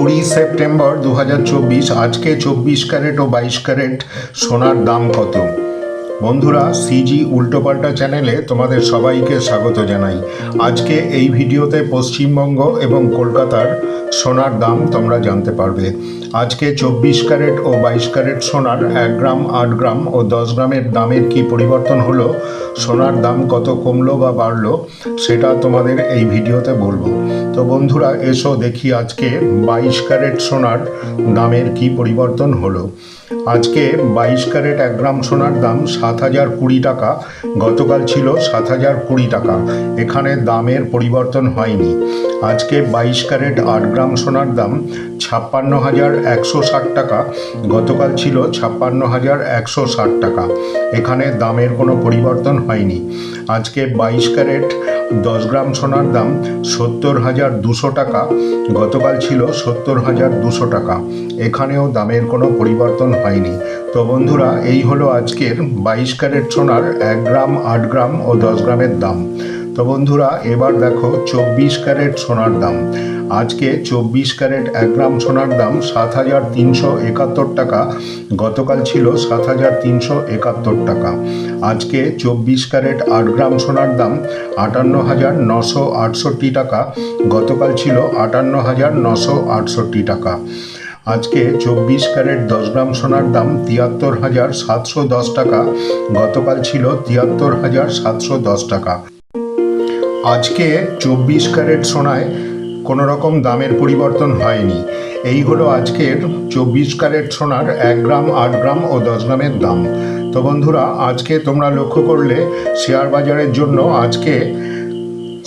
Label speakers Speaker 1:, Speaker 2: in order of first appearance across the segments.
Speaker 1: কুড়ি সেপ্টেম্বর দু হাজার চব্বিশ, আজকে চব্বিশ ক্যারেট ও বাইশ ক্যারেট সোনার দাম কত? বন্ধুরা, সিজি উল্টোপাল্টা চ্যানেলে তোমাদের সবাইকে স্বাগত জানাই। আজকে এই ভিডিওতে পশ্চিমবঙ্গ এবং কলকাতার সোনার দাম তোমরা জানতে পারবে। আজকে চব্বিশ ক্যারেট ও বাইশ ক্যারেট সোনার এক গ্রাম, আট গ্রাম ও দশ গ্রামের দামের কি পরিবর্তন হলো? সোনার দাম কত কমলো বা বাড়লো? সেটা তোমাদের এই ভিডিওতে বলব। তো বন্ধুরা, এসো দেখি আজকে বাইশ ক্যারেট সোনার দামের কি পরিবর্তন হলো। আজকে বাইশ ক্যারেট এক গ্রাম সোনার দাম সাত হাজার কুড়ি টাকা, গতকাল ছিল সাত হাজার কুড়ি টাকা। এখানে দামের পরিবর্তন হয়নি। আজকে বাইশ ক্যারেট আট গ্রাম সোনার দাম ছাপ্পান্ন হাজার একশো ষাট টাকা, গতকাল ছিল ছাপ্পান্ন হাজার একশো ষাট টাকা। এখানে দামের কোনো পরিবর্তন হয়নি। আজকে বাইশ ক্যারেট দশ গ্রাম সোনার দাম সত্তর হাজার দুশো টাকা। গতকাল ছিল সত্তর হাজার দুশো টাকা। এখানেও দামের কোনো পরিবর্তন হয়নি। তো বন্ধুরা, এই হলো আজকের বাইশ ক্যারেট সোনার এক গ্রাম, আট গ্রাম ও দশ গ্রামের দাম। তো বন্ধুরা, এবার দেখো চব্বিশ ক্যারেট সোনার দাম। আজকে চব্বিশ ক্যারেট এক গ্রাম সোনার দাম সাত হাজার তিনশো একাত্তর টাকা। গতকাল ছিল সাত হাজার তিনশো একাত্তর টাকা। আজকে চব্বিশ ক্যারেট আট গ্রাম সোনার দাম আটান্ন হাজার নশো আটষট্টি টাকা। গতকাল ছিল আটান্ন হাজার নশো আটষট্টি টাকা। আজকে চব্বিশ ক্যারেট দশ গ্রাম সোনার দাম তিয়াত্তর হাজার সাতশো দশ টাকা। গতকাল ছিল তিয়াত্তর হাজার সাতশো দশ টাকা। আজকে চব্বিশ ক্যারেট সোনায় কোনো রকম দামের পরিবর্তন হয়নি। এই হলো আজকের চব্বিশ ক্যারেট সোনার এক গ্রাম, আট গ্রাম ও দশ গ্রামের দাম। তো বন্ধুরা, আজকে তোমরা লক্ষ্য করলে শেয়ার বাজারের জন্য আজকে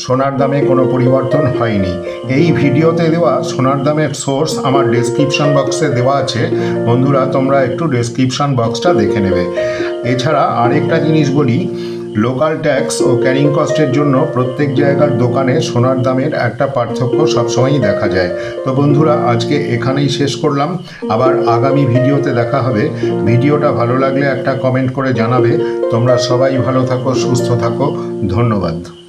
Speaker 1: সোনার দামে কোনো পরিবর্তন হয়নি। এই ভিডিওতে দেওয়া সোনার দামের সোর্স আমার ডেসক্রিপশন বক্সে দেওয়া আছে। বন্ধুরা, তোমরা একটু ডেসক্রিপশন বক্সটা দেখে নেবে। এছাড়া আরেকটা জিনিস বলি লোকাল ট্যাক্স ও ক্যারিং কস্টের জন্য প্রত্যেক জায়গার দোকানে সোনার দামের একটা পার্থক্য সবসময়ই দেখা যায়। তো বন্ধুরা, আজকে এখানেই শেষ করলাম। আবার আগামী ভিডিওতে দেখা হবে। ভিডিওটা ভালো লাগলে একটা কমেন্ট করে জানাবে। তোমরা সবাই ভালো থাকো, সুস্থ থাকো। ধন্যবাদ।